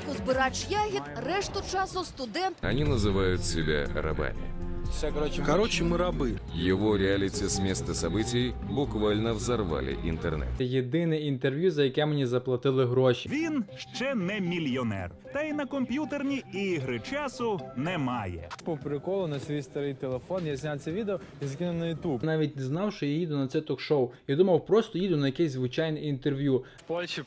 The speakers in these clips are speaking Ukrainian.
Влітку збирач ягід, решту часу студент. Они называют себя рабами. Короче, мы рабы. Его реалити с места событий буквально взорвали интернет. Це єдине інтерв'ю, за яке мені заплатили гроші. Він ще не мільйонер, та й на комп'ютерні ігри часу немає. По приколу на свій старий телефон я зняв це відео і закинув на YouTube. Навіть не знав, що я їду на це ток-шоу. Я думав, просто їду на якесь звичайне інтерв'ю. Польщі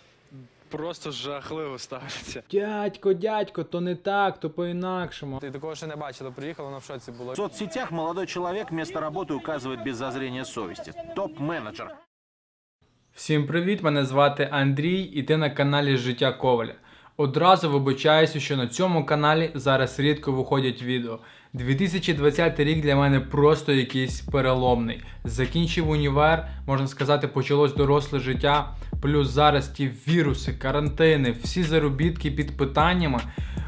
просто жахливо ставляться. Дядько, дядько, то не так, то по-інакшому. Ти такого ще не бачила, приїхала, вона в шоці була. В соцсетях молодой человек место работы указывает без зазрения совести. Топ-менеджер. Всім привіт! Мене звати Андрій, і ти на каналі Життя Коваля. Одразу вибачаюся, що на цьому каналі зараз рідко виходять відео. 2020 рік для мене просто якийсь переломний. Закінчив універ, можна сказати, почалось доросле життя. Плюс зараз ті віруси, карантини, всі заробітки під питаннями.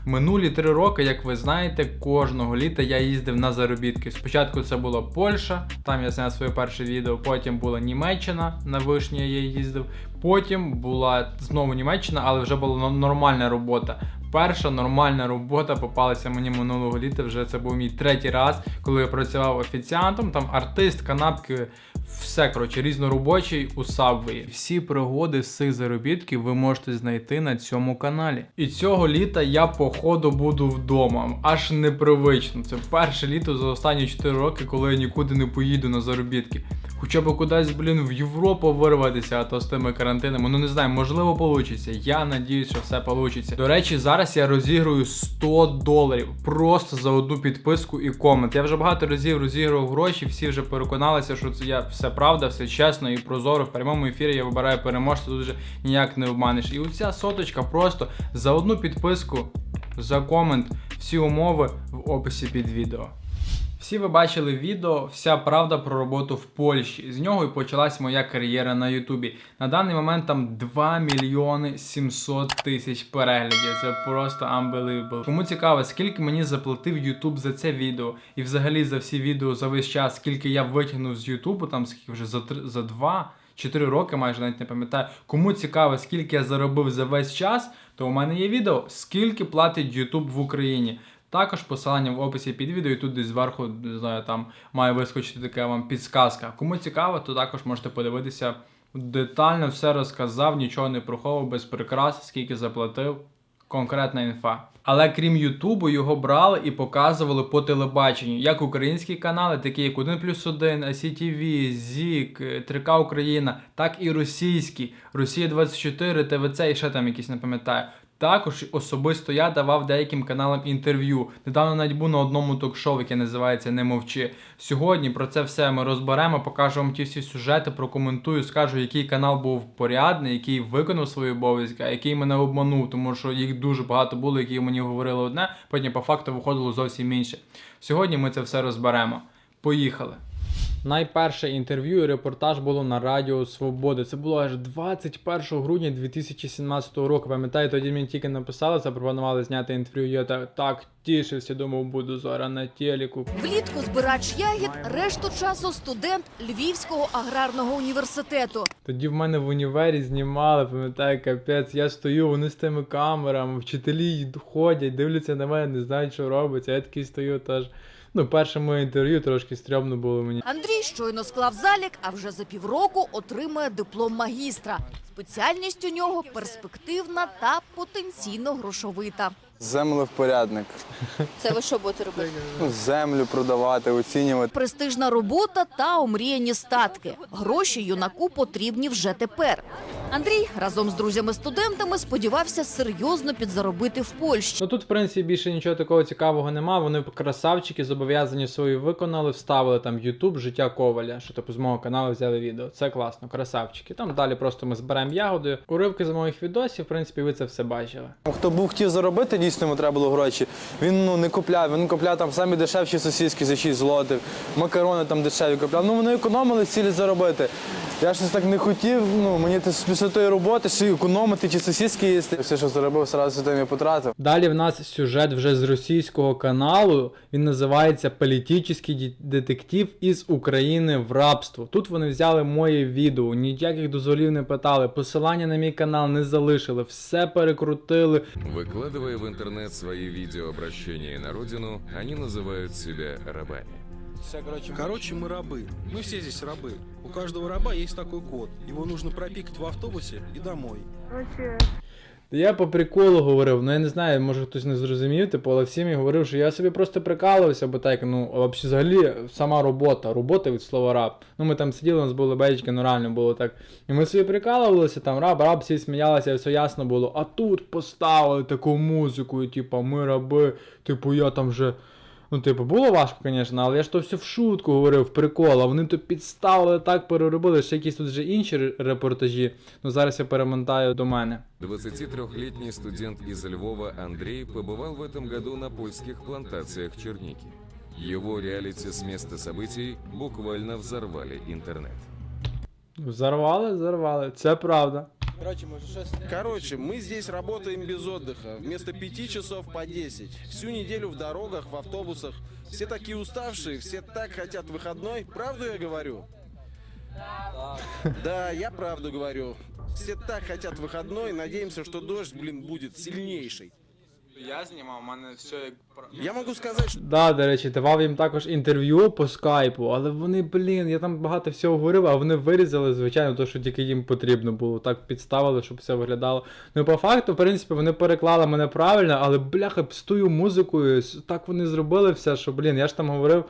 Минулі три роки, як ви знаєте, кожного літа я їздив на заробітки. Спочатку це була Польща, там я зняв своє перше відео. Потім була Німеччина, на вишні я їздив. Потім була знову Німеччина, але вже була нормальна робота. Перша нормальна робота попалася мені минулого літа. Вже це був мій третій раз, коли я працював офіціантом. Там артист, канапки, все коротше, різноробочий у Subway. Всі пригоди з цих заробітків ви можете знайти на цьому каналі. І цього літа я походу буду вдома. Аж непривично. Це перше літо за останні 4 роки, коли я нікуди не поїду на заробітки. Хоча б кудись, блін, в Європу вирватися, а то з тими карантинами. Ну не знаю, можливо, получиться. Я надіюсь, що все получиться. До речі, зараз я розігрую 100 доларів просто за одну підписку і комент. Я вже багато разів розігрував гроші, всі вже переконалися, що це я все правда, все чесно і прозоро. В прямому ефірі я вибираю переможця, тут вже ніяк не обманеш. І оця соточка просто за одну підписку, за комент, всі умови в описі під відео. Всі ви бачили відео Вся правда про роботу в Польщі. З нього і почалась моя кар'єра на Ютубі. На даний момент там 2 мільйони 700 тисяч переглядів. Це просто unbelievable. Кому цікаво, скільки мені заплатив Ютуб за це відео, і взагалі за всі відео за весь час, скільки я витягнув з Ютубу, там скільки вже за три за два. 4 роки, майже навіть не пам'ятаю. Кому цікаво, скільки я заробив за весь час, то у мене є відео, скільки платить YouTube в Україні. Також посилання в описі під відео, і тут десь зверху, не знаю, там має вискочити така вам підсказка. Кому цікаво, то також можете подивитися. Детально все розказав, нічого не приховував, без прикрас, скільки заплатив. Конкретна інфа. Але крім Ютубу, його брали і показували по телебаченню, як українські канали, такі як 1 плюс 1, ICTV, ЗІК, 3К Україна, так і російські, Росія 24, ТВЦ і ще там якісь не пам'ятаю. Також особисто я давав деяким каналам інтерв'ю. Недавно навіть був на одному ток-шоу, яке називається Не мовчи. Сьогодні про це все ми розберемо, покажу вам ті всі сюжети, прокоментую, скажу, який канал був порядний, який виконав свої обов'язки, а який мене обманув, тому що їх дуже багато було, які мені говорили одне, потім по факту виходило зовсім інше. Сьогодні ми це все розберемо. Поїхали. Найперше інтерв'ю і репортаж було на Радіо Свобода. Це було аж 21 грудня 2017 року. Пам'ятаю, тоді мені тільки написали, запропонували зняти інтерв'ю. Я так, так тішився, думав, буду зараз на телеку. Влітку збирач ягід, решту часу студент Львівського аграрного університету. Тоді в мене в універі знімали, пам'ятаю, капець. Я стою, вони з тими камерами, вчителі ходять, дивляться на мене, не знають, що робиться. Я такий стою теж. Ну, перше моє інтерв'ю трошки стрьомно було мені. Андрій щойно склав залік, а вже за півроку отримує диплом магістра. Спеціальність у нього перспективна та потенційно грошовита. Землевпорядник. Це ви що будете робити? Ну, землю продавати, оцінювати. Престижна робота та омріяні статки. Гроші юнаку потрібні вже тепер. Андрій разом з друзями-студентами сподівався серйозно підзаробити в Польщі. Ну тут, в принципі, більше нічого такого цікавого нема. Вони красавчики, зобов'язані свої виконали, вставили там YouTube, життя коваля, що типу з мого каналу взяли відео. Це класно, красавчики. Там далі просто ми збираємо ягоди. Уривки з моїх відосів, в принципі, ви це все бачили. Хто був хотів заробити, дійсно йому треба було гроші. Він ну не купляв, він купляв там самі дешевші сосиски за 6 злотих, макарони там дешеві купляв. Ну вони економили цілі заробити. Я щось так не хотів, ну мені це після тої роботи ще економити чи сосиски їсти. Все, що заробив, одразу тим я потратив. Далі в нас сюжет вже з російського каналу. Він називається Політичний детектив із України в рабство. Тут вони взяли моє відео, ніяких дозволів не питали, посилання на мій канал не залишили, все перекрутили. Выкладывая в интернет свои видеообращения на родину, они называют себя рабами. Короче, мы рабы. Мы все здесь рабы. У каждого раба есть такой код. Его нужно пропикать в автобусе и домой. Я по приколу говорив, ну я не знаю, може хтось не зрозумів, типу, але всім я говорив, що я собі просто прикалувався, бо так, ну, взагалі сама робота, робота від слова раб. Ну ми там сиділи, у нас були бейджики, ну реально було так. І ми собі прикалувалися, там раб, раб, всі сміялися, все ясно було. А тут поставили таку музику, і, типу, ми раби, типу, я там вже. Ну, типу, було важко, звісно, але я ж то все в шутку говорив, в прикол, а вони то підставили, так переробили, ще якісь тут вже інші ре- репортажі. Ну зараз я перемонтаю до мене. 23-летний студент из Львова Андрей побывал в этом году на польских плантациях черники. Его реалити с места событий буквально взорвали интернет. Взорвали, взорвали, це правда. Коротше, може щось. Короче, мы здесь работаем без отдыха. Вместо пяти часов по 10. Всю неделю в дорогах, в автобусах. Все такие уставшие, все так хотят выходной. Правду я говорю? Да, я правду говорю. Все так хотят выходной, надеемся, что дождь, блин, будет сильнейший. Я знімав, у мене все як про- Я могу сказать, что Да, до речі, давав їм також інтерв'ю по скайпу, але вони, блін, я там багато всього говорив, а вони вирізали, звичайно, то, що тільки їм потрібно було. Так підставили, щоб все виглядало. Ну, по факту, в принципі, вони переклали мене правильно, але бляха, пстую музикою, с- так вони зробили все, що, блін, я ж там говорив.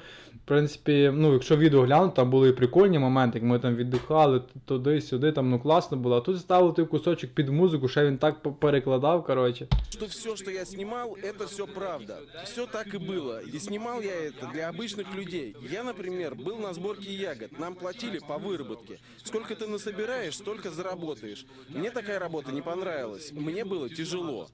В принципі, ну, якщо відео глянути, там були і прикольні моменти, як ми там віддихали т- туди-сюди, там ну класно було. А тут ставили той кусочок під музику, ще він так по- перекладав, коротше. что все, что я снимал, это все правда. Все так и было. И снимал я это для обычных людей. Я, например, был на сборке ягод. Нам платили по выработке. Сколько ты насобираешь, столько заработаешь. Мне такая работа не понравилась. Мне было тяжело.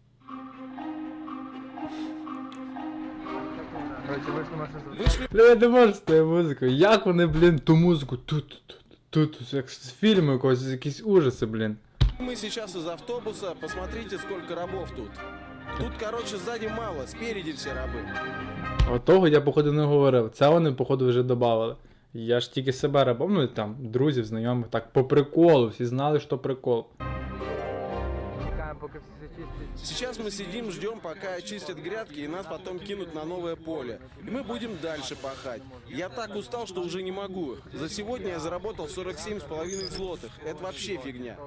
Вышли Бля, я не можу з тою музикою. Як вони, блін, ту музику тут, тут, тут, тут, як з фільму якогось, якісь ужаси, блін. мы сейчас из автобуса. Посмотрите, сколько рабов тут. Тут, короче, сзади мало, спереди все рабы. Отого я, походу, не говорив. Це вони, походу, вже додавали. Я ж тільки себе рабом, ну і там, друзів, знайомих, так, по приколу, всі знали, що прикол. Сейчас мы сидим, ждем, пока очистят грядки и нас потом кинут на новое поле. И мы будем дальше пахать. Я так устал, что уже не могу. За сегодня я заработал 47,5 злотых. Это вообще фигня.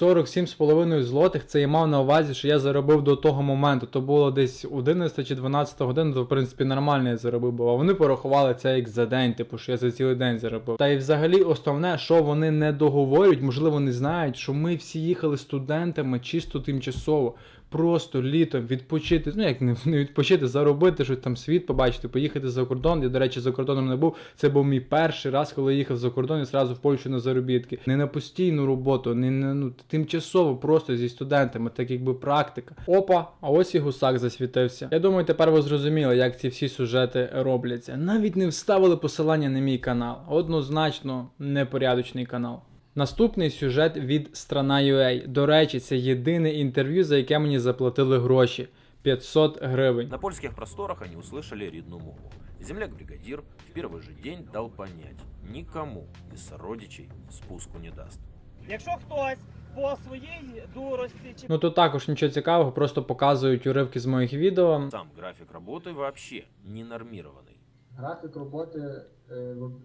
47,5 злотих це я мав на увазі, що я заробив до того моменту. То було десь 11 чи 12 годин, то в принципі нормально я заробив був. А вони порахували це як за день, типу, що я за цілий день заробив. Та й взагалі основне, що вони не договорюють, можливо, не знають, що ми всі їхали студентами чисто тимчасово. Просто літом відпочити, ну як не, відпочити, заробити, щось там світ побачити, поїхати за кордон. Я, до речі, за кордоном не був. Це був мій перший раз, коли їхав за кордон і зразу в Польщу на заробітки. Не на постійну роботу, не на ну тимчасово, просто зі студентами, так якби практика. Опа, а ось і гусак засвітився. Я думаю, тепер ви зрозуміли, як ці всі сюжети робляться. Навіть не вставили посилання на мій канал. Однозначно непорядочний канал. Наступний сюжет від Страна.ua. До речі, це єдине інтерв'ю, за яке мені заплатили гроші 500 гривень. На польских просторах они услышали рідну мову. Земляк-бригадир в первый же день дал понять, никому из сородичей спуску не даст. Якщо хтось по своїй дурості чи Ну тут також нічого цікавого, просто показують уривки з моїх відео. Сам график работы вообще не нормированный. Графік роботи е,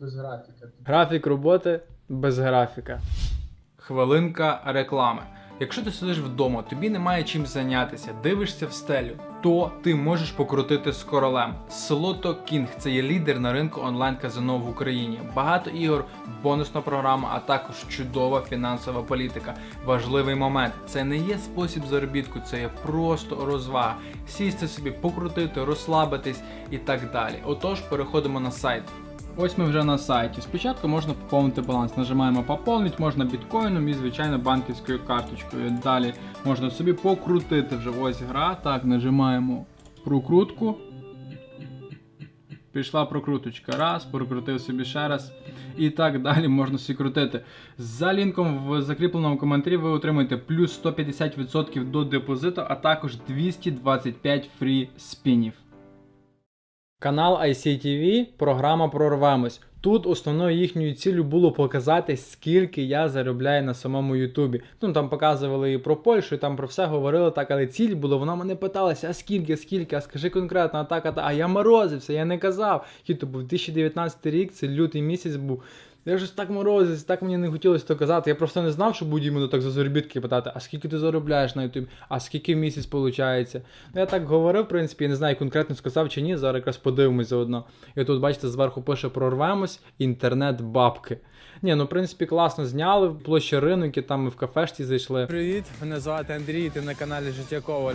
без графіка. Графік роботи без графіка. Хвилинка реклами. Якщо ти сидиш вдома, тобі немає чим зайнятися, дивишся в стелю, то ти можеш покрутити з королем. Слото Кінг це є лідер на ринку онлайн казино в Україні. Багато ігор, бонусна програма, а також чудова фінансова політика. Важливий момент це не є спосіб заробітку, це є просто розвага. Сісти собі, покрутити, розслабитись і так далі. Отож, переходимо на сайт. Ось ми вже на сайті. Спочатку можна поповнити баланс. Нажимаємо поповнити, можна біткоїном і, звичайно, банківською карточкою. Далі можна собі покрутити вже ось гра. Так, нажимаємо прокрутку. Пішла прокруточка. Раз, прокрутив собі ще раз. І так далі можна собі крутити. За лінком в закріпленому коментарі ви отримаєте плюс 150% до депозиту, а також 225 фрі спінів. Канал ICTV, програма Прорвемось. Тут основною їхньою ціллю було показати, скільки я заробляю на самому Ютубі. Ну там показували і про Польщу, і там про все говорили так, але ціль була, вона мене питалася, а скільки, скільки, а скажи конкретно, а так, а так. А я морозився, я не казав. Ютуб, був 2019 рік, це лютий місяць був. Я ж так морозився, так мені не хотілося то казати. Я просто не знав, що будь іменно так за заробітки питати, а скільки ти заробляєш на Ютубі, а скільки в місяць виходить. Ну, я так говорив, в принципі, я не знаю, конкретно сказав чи ні, зараз якраз подивимось заодно. І тут, бачите, зверху пише прорвемось, інтернет-бабки. Ні, ну в принципі класно зняли, в площі ринок, там ми в кафешці зайшли. Привіт, мене звати Андрій, ти на каналі Життя Коваль.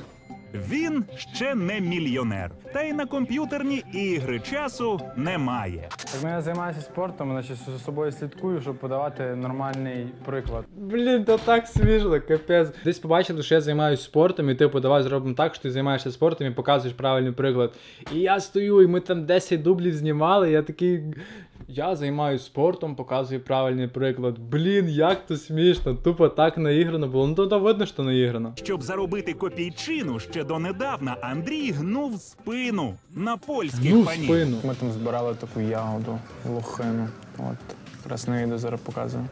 Він ще не мільйонер, та й на комп'ютерні ігри часу немає. Так я займаюся спортом, значить за собою слідкую, щоб подавати нормальний приклад. Блін, то так смішно, капець. Десь побачили, що я займаюся спортом, і типу, давай зробимо так, що ти займаєшся спортом і показуєш правильний приклад. І я стою, і ми там 10 дублів знімали, я такий. Я займаюся спортом, показую правильний приклад. Блін, як то смішно, тупо так наіграно було. Ну то видно, що наіграно. Щоб заробити копійчину ще донедавна, Андрій гнув спину на польських Ну, панів. спину. Ми там збирали таку ягоду, лохину. От, раз не відео зараз показую.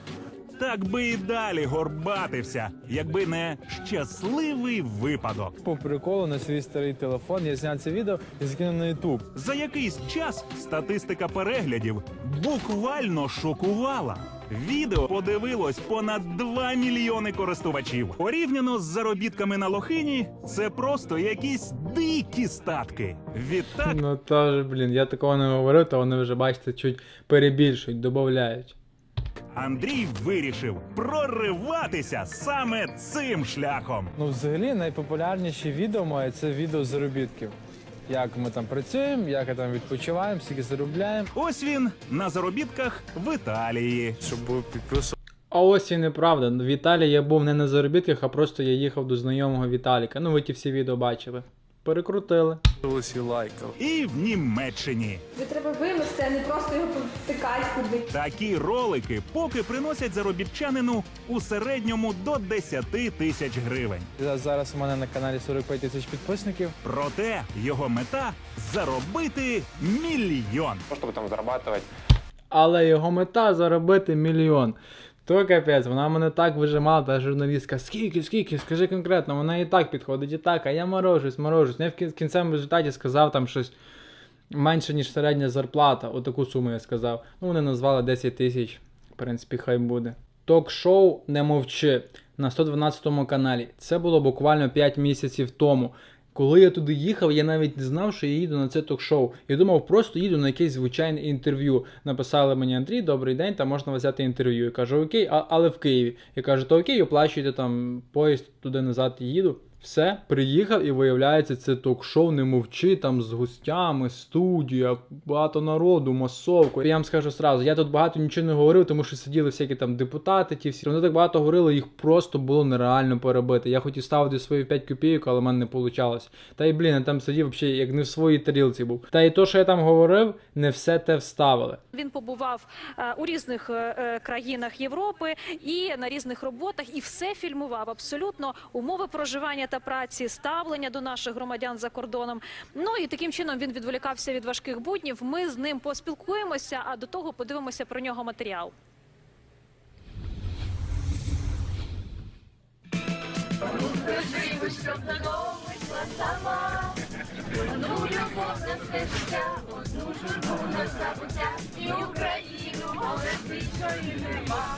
Так би і далі горбатився, якби не щасливий випадок. По приколу на свій старий телефон я зняв це відео і закинув на YouTube. За якийсь час статистика переглядів буквально шокувала. Відео подивилось понад 2 мільйони користувачів. Порівняно з заробітками на лохині, це просто якісь дикі статки. Відтак Ну теж, блін, я такого не говорив, то вони вже бачите, чуть перебільшують, додають. Андрій вирішив прориватися саме цим шляхом. Ну, взагалі, найпопулярніші відео моє це відео заробітків. Як ми там працюємо, як ми там відпочиваємо, скільки заробляємо. Ось він на заробітках в Італії. Щоб був підписував. А ось і неправда. В Італії я був не на заробітках, а просто я їхав до знайомого Віталіка. Ну, ви ті всі відео бачили. Перекрутили. і лайкав. І в Німеччині. Ви треба вимести, а не просто його втикати куди. Такі ролики поки приносять заробітчанину у середньому до 10 тисяч гривень. Зараз у мене на каналі 45 тисяч підписників. Проте його мета заробити мільйон. Щоб там зарабатувати. Але його мета заробити мільйон. То капець, вона мене так вижимала, та журналістка. Скільки, скільки, скажи конкретно, вона і так підходить, і так, а я морожусь, морожусь. Я в кін- кінцевому результаті сказав там щось менше, ніж середня зарплата. Отаку суму я сказав. Ну, вони назвали 10 тисяч. В принципі, хай буде. Ток-шоу Не мовчи на 112 каналі. Це було буквально 5 місяців тому. Коли я туди їхав, я навіть не знав, що я їду на це ток-шоу. Я думав, просто їду на якесь звичайне інтерв'ю. Написали мені Андрій, добрий день, там можна взяти інтерв'ю. Я кажу, окей, а, але в Києві. Я кажу, то окей, оплачуйте там поїзд туди назад їду. Все, приїхав і виявляється, це ток-шоу не мовчи там з гостями, студія, багато народу, масовку. Я вам скажу сразу, я тут багато нічого не говорив, тому що сиділи всякі там депутати, ті всі. Вони так багато говорили, їх просто було нереально перебити. Я хотів ставити свої 5 копійок, але в мене не вийшло. Та й блін, я там сидів взагалі, як не в своїй тарілці був. Та й то, що я там говорив, не все те вставили. Він побував е, у різних е, е, країнах Європи і на різних роботах, і все фільмував абсолютно умови проживання праці, ставлення до наших громадян за кордоном. Ну і таким чином він відволікався від важких буднів. Ми з ним поспілкуємося, а до того подивимося про нього матеріал.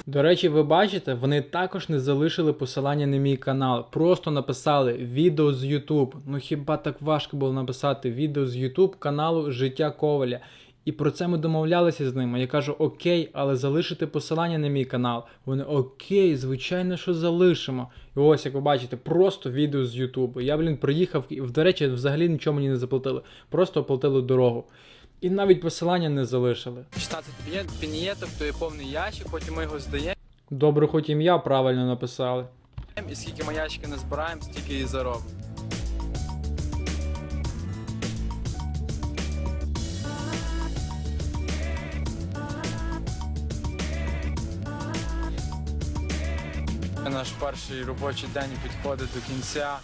До речі, ви бачите, вони також не залишили посилання на мій канал. Просто написали відео з YouTube. Ну хіба так важко було написати відео з YouTube каналу Життя Коваля. І про це ми домовлялися з ними. Я кажу, окей, але залишити посилання на мій канал. Вони окей, звичайно, що залишимо. І ось, як ви бачите, просто відео з Ютубу. Я, блін, приїхав, і, до речі, взагалі нічого мені не заплатили. Просто оплатили дорогу. І навіть посилання не залишили. 16 пінієток, то є повний ящик, потім ми його здаємо. Добре, хоч ім'я правильно написали. І скільки ми ящики не збираємо, стільки і заробимо. Наш перший робочий день підходить до кінця.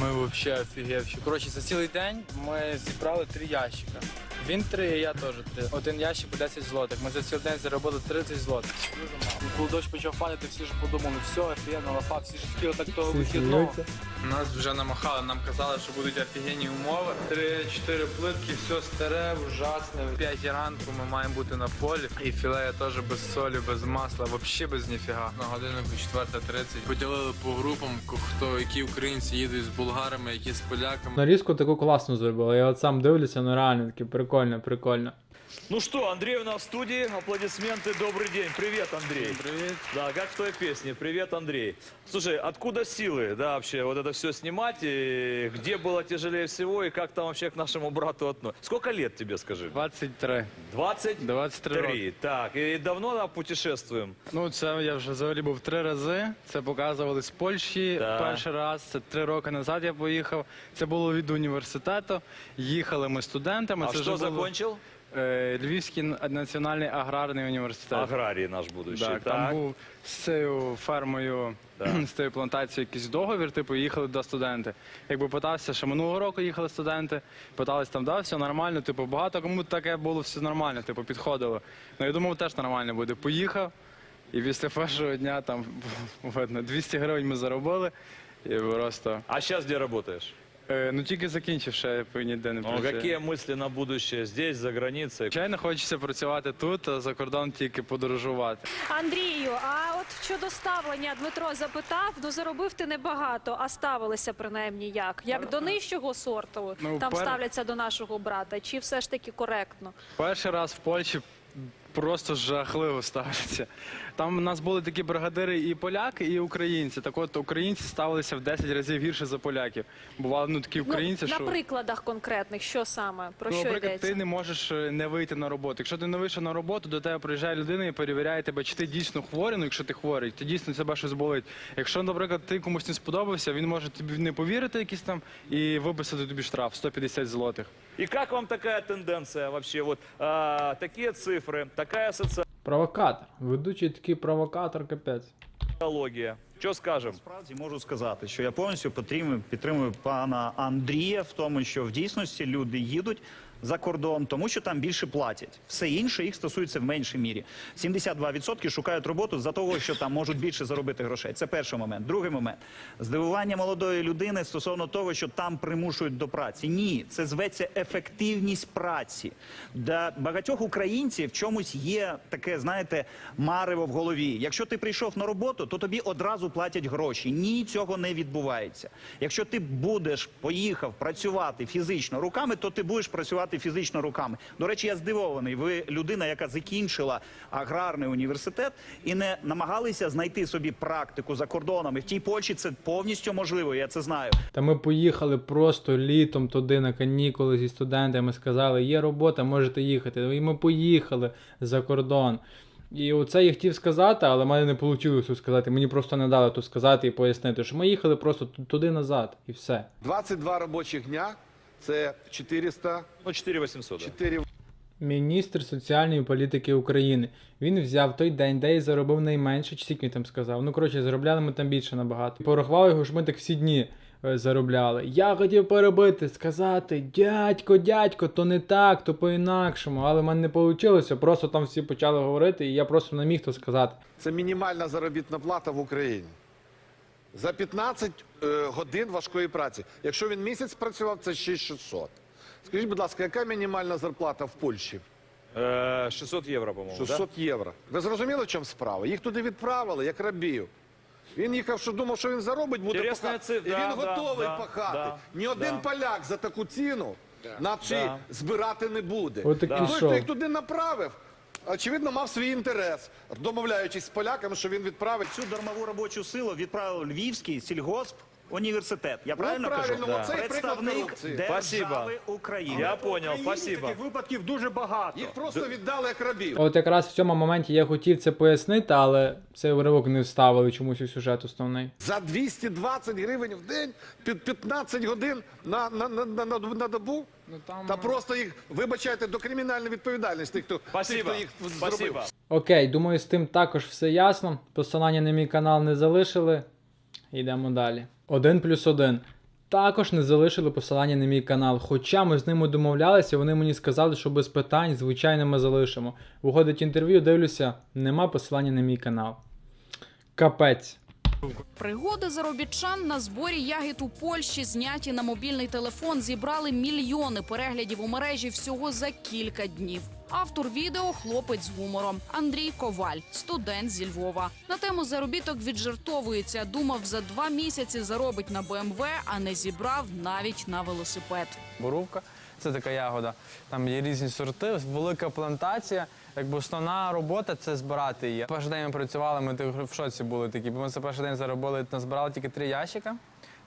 Ми взагалі офігевші. Коротше, за цілий день ми зібрали три ящика. Він три, я теж три. Один ящик по 10 злотих. Ми за цілий день заробили 30 злотих. Дуже мало. Коли дощ почав падати, всі ж подумали, все, офігенно, лафа, всі ж хотіли так того вихідного. Нас вже намахали, нам казали, що будуть офігенні умови. Три-чотири плитки, все старе, ужасне. В п'ятій ранку ми маємо бути на полі. І філея теж без солі, без масла, взагалі без ніфіга. На годиннику 4.30 поділили по групам, хто які українці їдуть з булгарами, які з поляками. Нарізку таку класно зробили. Я от сам дивлюся, ну реально таке прикольно, прикольно. Ну что, Андрей у нас в студии. Аплодисменты. Добрый день. Привет, Андрей. Привіт. Да, как в той песне. Привет, Андрей. Слушай, откуда силы, да, вообще, вот это все снимать? И где было тяжелее всего? И как там вообще к нашему брату относится? Сколько лет тебе, скажи? 23. 20? 23 роки. Так, и давно да, путешествуем? Ну, це я вже взагалі був три рази. Це показували з Польщі Так. перший раз. Це три роки назад я поїхав. Це було від університету. Їхали ми студентами. А це что вже було, закончил? Е, Львівський національний аграрний університет. Аграрий наш будущий. Так, там був з цією фермою, з цією плантацією якийсь договір, типу, їхали до студенти. Якби питався, що минулого року їхали студенти, питались там, да, все нормально, типу, багато кому таке було все нормально, типу, підходило. Ну, я думав, теж нормально буде. Поїхав, і після першого дня там видно, 200 гривень ми заробили. І просто. А сейчас где работаешь? Е, ну тільки закінчив, ще я ніде не Ну, працюю. какие мысли на будущее здесь, за границей? Звичайно, хочеться працювати тут, а за кордон тільки подорожувати. Андрію, а от щодо ставлення Дмитро запитав, ну заробив ти небагато, а ставилися принаймні як? Як до нижчого сорту Ну, там пер- ставляться до нашого брата, чи все ж таки коректно? Перший раз в Польщі просто жахливо ставляться. Там у нас були такі бригадири і поляки, і українці. Так от українці ставилися в 10 разів гірше за поляків. Бували ну такі українці, ну, що на прикладах конкретних, що саме? Про ну, що наприклад, йдеться? ти не можеш е, не вийти на роботу. Якщо ти не вийшов на роботу, до тебе приїжджає людина і перевіряє тебе, чи ти дійсно хворий. Ну, якщо ти хворий, ти дійсно тебе щось болить. Якщо, наприклад, ти комусь не сподобався, він може тобі не повірити якийсь там і виписати тобі штраф 150 злотих. И как вам такая тенденция вообще? Вот а, такие цифры, такая Провокатор. Ведучий такий провокатор, капець. социология. Что скажем? Справді можу сказати, що я повністю підтримую, підтримую пана Андрія в тому, що в дійсності люди їдуть за кордон, тому що там більше платять. Все інше їх стосується в меншій мірі. 72% шукають роботу за того, що там можуть більше заробити грошей. Це перший момент. Другий момент здивування молодої людини стосовно того, що там примушують до праці. Ні, це зветься ефективність праці. Для багатьох українців в чомусь є таке, знаєте, марево в голові. Якщо ти прийшов на роботу, то тобі одразу платять гроші. Ні, цього не відбувається. Якщо ти будеш поїхав працювати фізично руками, то ти будеш працювати фізично руками. До речі, я здивований. Ви людина, яка закінчила аграрний університет, і не намагалися знайти собі практику за кордонами. В тій Польщі це повністю можливо. Я це знаю. Та ми поїхали просто літом туди на канікули зі студентами. Сказали, є робота, можете їхати. І ми поїхали за кордон. І оце я хотів сказати, але мене не вийшло тут сказати. Мені просто не дали тут сказати і пояснити, що ми їхали просто туди назад, і все. 22 робочих дня це 400, Ну, 4800. да. 4 Міністр соціальної політики України. Він взяв той день, де і заробив найменше, чи скільки він там сказав. Ну, коротше, заробляли ми там більше набагато. Порахував його, що ми так всі дні е, заробляли. Я хотів перебити, сказати, дядько, дядько, то не так, то по-інакшому. Але в мене не вийшло. Просто там всі почали говорити, і я просто не міг то сказати. це мінімальна заробітна плата в Україні. За 15 е, годин важкої праці. Якщо він місяць працював, це 6600. Скажіть, будь ласка, яка мінімальна зарплата в Польщі? Э, 600 евро, по-моему, да? 600 євро. Ви зрозуміли, в чому справа? Їх туди відправили, як рабів. Він їхав, що думав, що він заробить, буде Інтересна пахати. цифра, І він да, готовий да, пахати. да, Ні один да. поляк за таку ціну наче Да. збирати не буде. От і і той, що? хто їх туди направив, очевидно, мав свій інтерес, домовляючись з поляками, що він відправить Цю дармову робочу силу відправив львівський сільгосп університет. Я Ну, правильно, правильно, кажу? оце і приклад Представник корупції. держави Спасибо. України. Я понял, спасибо. Таких випадків дуже багато. Їх просто віддали як рабів. От якраз в цьому моменті я хотів це пояснити, але цей уривок не вставили чомусь у сюжет основний. За 220 гривень в день, під 15 годин на, на, на, на, на, на добу. Та просто їх, вибачайте, до кримінальної відповідальності тих, хто, тих, Спасибо. хто їх Спасибо. зробив. Окей, думаю, з тим також все ясно. Посилання на мій канал не залишили. Йдемо далі. Один плюс один. Також не залишили посилання на мій канал. Хоча ми з ними домовлялися, вони мені сказали, що без питань, звичайно, ми залишимо. Виходить інтерв'ю, дивлюся, нема посилання на мій канал. Капець. Пригоди заробітчан на зборі ягід у Польщі, зняті на мобільний телефон, зібрали мільйони переглядів у мережі всього за кілька днів. Автор відео хлопець з гумором Андрій Коваль, студент зі Львова. На тему заробіток віджартовується. Думав, за два місяці заробить на БМВ, а не зібрав навіть на велосипед. Боровка це така ягода. Там є різні сорти, велика плантація. Якби основна робота це збирати її. Перший день ми працювали, ми в шоці були такі, бо ми за перший день заробили, назбирали тільки три ящика.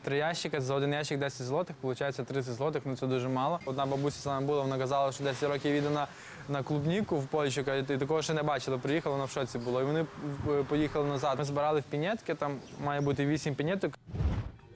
Три ящика, за один ящик 10 злотих, виходить 30 злотих, ну це дуже мало. Одна бабуся з нами була, вона казала, що 10 років їде на клубніку в Польщу, каже, і такого ще не бачила. Приїхала, вона в шоці була. І вони е, поїхали назад. Ми збирали в пінетки, там має бути 8 пінеток.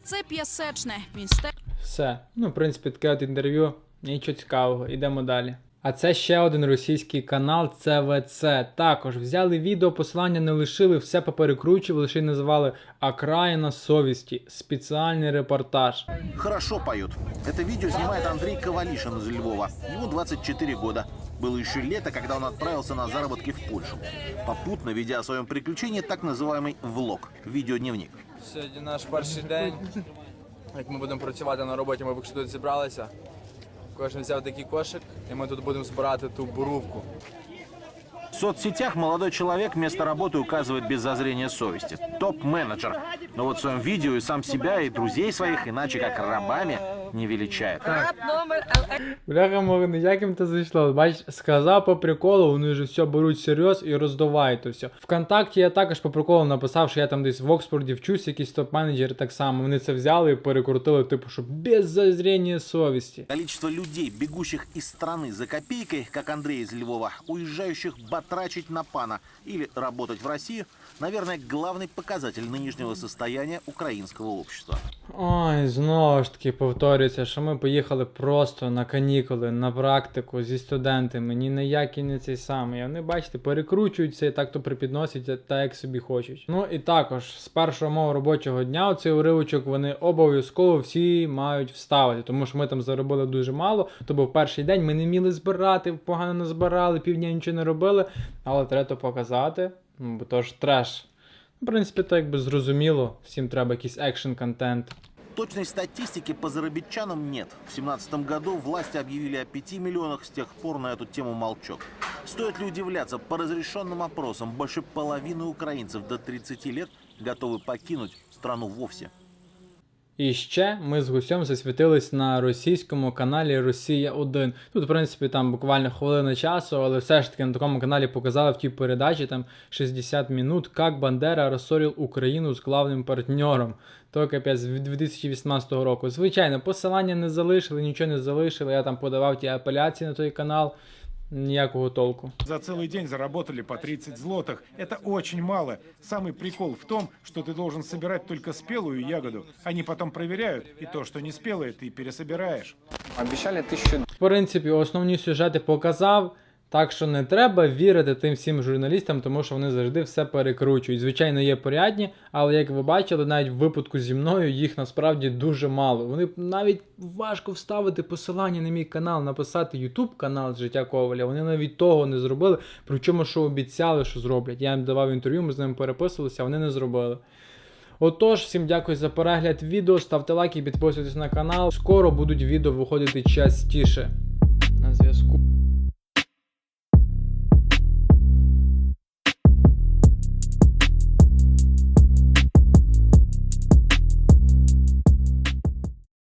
Це п'ясечне міністерство. Все. Ну, в принципі, таке от інтерв'ю. Нічого цікавого, йдемо далі. А це ще один російський канал ЦВЦ. Також взяли відео, посилання не лишили, все поперекручували, лише й назвали Окраїна совісті. Спеціальний репортаж. Хорошо поет. Это видео снимает Андрей Ковалишин из Львова. Ему 24 года. Было еще лето, когда он отправился на заработки в Польшу. Попутно ведя о своем приключении так называемый влог, видеодневник. Сьогодні наш перший день. Як ми будемо працювати на роботі, ми поки що тут зібралися. Кожен взяв такий кошик, і ми тут будемо збирати ту бурувку. В соцсетях молодой человек место работы указывает без зазрения совести. Топ-менеджер. Но вот в своем видео и сам себя, и друзей своих, иначе как рабами, не величает. Бляха мого, як їм це зайшло. Бач, сказав по приколу, вони вже все беруть всерйоз і роздувають то все. Вконтакті я також по приколу написав, що я там десь в Оксфорді вчусь, якийсь топ-менеджер так само. Вони це взяли і перекрутили, типу, що без зазрення совісті. Количество людей, бегущих из страны за копейкой, как Андрей из Львова, уезжающих батрачить на пана или работать в Россию, наверное, главный показатель нынешнего состояния украинского общества. Ой, знову ж таки повторюється, що ми поїхали просто на канікули, на практику зі студентами, ні на який не цей самий. Вони, бачите, перекручуються і так то припідносять, так як собі хочуть. Ну і також з першого мого робочого дня цей уривочок вони обов'язково всі мають вставити, тому що ми там заробили дуже мало. То був перший день, ми не вміли збирати, погано не збирали, півдня нічого не робили, але треба то показати, бо то ж треш. В принципі, то якби зрозуміло, всім треба якийсь екшн-контент. Точной статистики по зарабитчанам нет. В 2017 году власти объявили о 5 миллионах, с тех пор на эту тему молчок. Стоит ли удивляться, по разрешенным опросам больше половины украинцев до 30 лет готовы покинуть страну вовсе. І ще ми з гусем засвітились на російському каналі Росія 1. Тут, в принципі, там буквально хвилина часу, але все ж таки на такому каналі показали в тій передачі там 60 минут, як Бандера розсорив Україну з главним партнером. То капець від 2018 року. Звичайно, посилання не залишили, нічого не залишили. Я там подавав ті апеляції на той канал. Ніякого толку. За целый день заработали по 30 злотых. Это очень мало. Самый прикол в том, что ты должен собирать только спелую ягоду. Они потом проверяют, и то, что не спелое, ты пересобираешь. Обещали тысячу В принципі, основні сюжети показав. Так що не треба вірити тим всім журналістам, тому що вони завжди все перекручують. Звичайно, є порядні, але як ви бачили, навіть в випадку зі мною їх насправді дуже мало. Вони навіть важко вставити посилання на мій канал, написати YouTube канал Життя Коваля. Вони навіть того не зробили. Причому, що обіцяли, що зроблять. Я їм давав інтерв'ю, ми з ними переписувалися, а вони не зробили. Отож, всім дякую за перегляд відео. Ставте лайки, підписуйтесь на канал. Скоро будуть відео виходити частіше. На зв'язку.